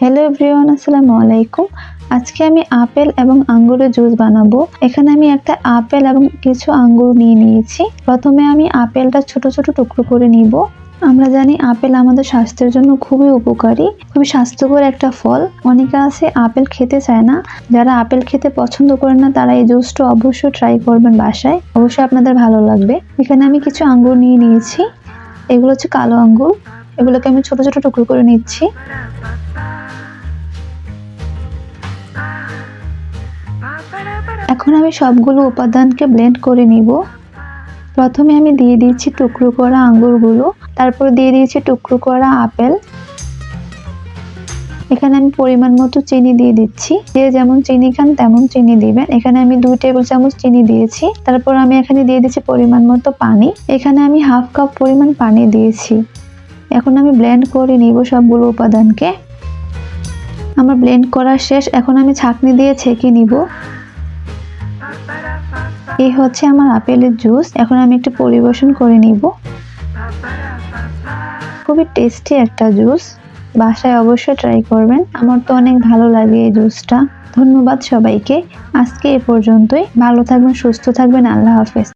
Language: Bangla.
হ্যালো এভরিওয়ান আসসালামু আলাইকুম। আজকে আমি আপেল এবং আঙ্গুরের জুস বানাবো। এখানে আমি একটা আপেল এবং কিছু আঙ্গুর নিয়ে নিয়েছি। প্রথমে আমি আপেলটা ছোট ছোট টুকরো করে নিব। আমরা জানি আপেল আমাদের স্বাস্থ্যের জন্য খুবই উপকারী, খুবই স্বাস্থ্যকর একটা ফল। অনেকে আছে আপেল খেতে চায় না। যারা আপেল খেতে পছন্দ করেন না, তারা এই জুসটা অবশ্যই ট্রাই করবেন বাসায়। অবশ্যই আপনাদের ভালো লাগবে। এখানে আমি কিছু আঙ্গুর নিয়ে নিয়েছি। এগুলো হচ্ছে কালো আঙ্গুর। এগুলোকে আমি ছোট ছোট টুকরো করে নিচ্ছি। এখন আমি সবগুলো উপাদানকে ব্লেন্ড করে নিব। প্রথমে আমি দিয়ে দিয়েছি টুকরো করা আঙ্গুরগুলো, তারপর দিয়ে দিয়েছি টুকরো করা আপেল। এখানে আমি পরিমাণ মতো চিনি দিয়ে দিচ্ছি। যে যেমন চিনি খান তেমন চিনি দিবেন। এখানে আমি দুই টেবিল চামচ চিনি দিয়েছি। তারপর আমি এখানে দিয়ে দিচ্ছি পরিমাণ মতো পানি। এখানে আমি হাফ কাপ পরিমাণ পানি দিয়েছি। এখন আমি ব্লেন্ড করে নিব সবগুলো উপাদানকে। আমার ব্লেন্ড করা শেষ, এখন আমি ছাঁকনি দিয়ে ছেঁকে নিব। এই হচ্ছে আমার আপেলের জুস, এখন আমি একটু পরিবেশন করে নিব। খুবই টেস্টি একটা জুস, বাসায় অবশ্যই ট্রাই করবেন। আমার তো অনেক ভালো লাগে এই জুসটা। ধন্যবাদ সবাইকে। আজকে এ পর্যন্তই। ভালো থাকবেন, সুস্থ থাকবেন। আল্লাহ হাফেজ।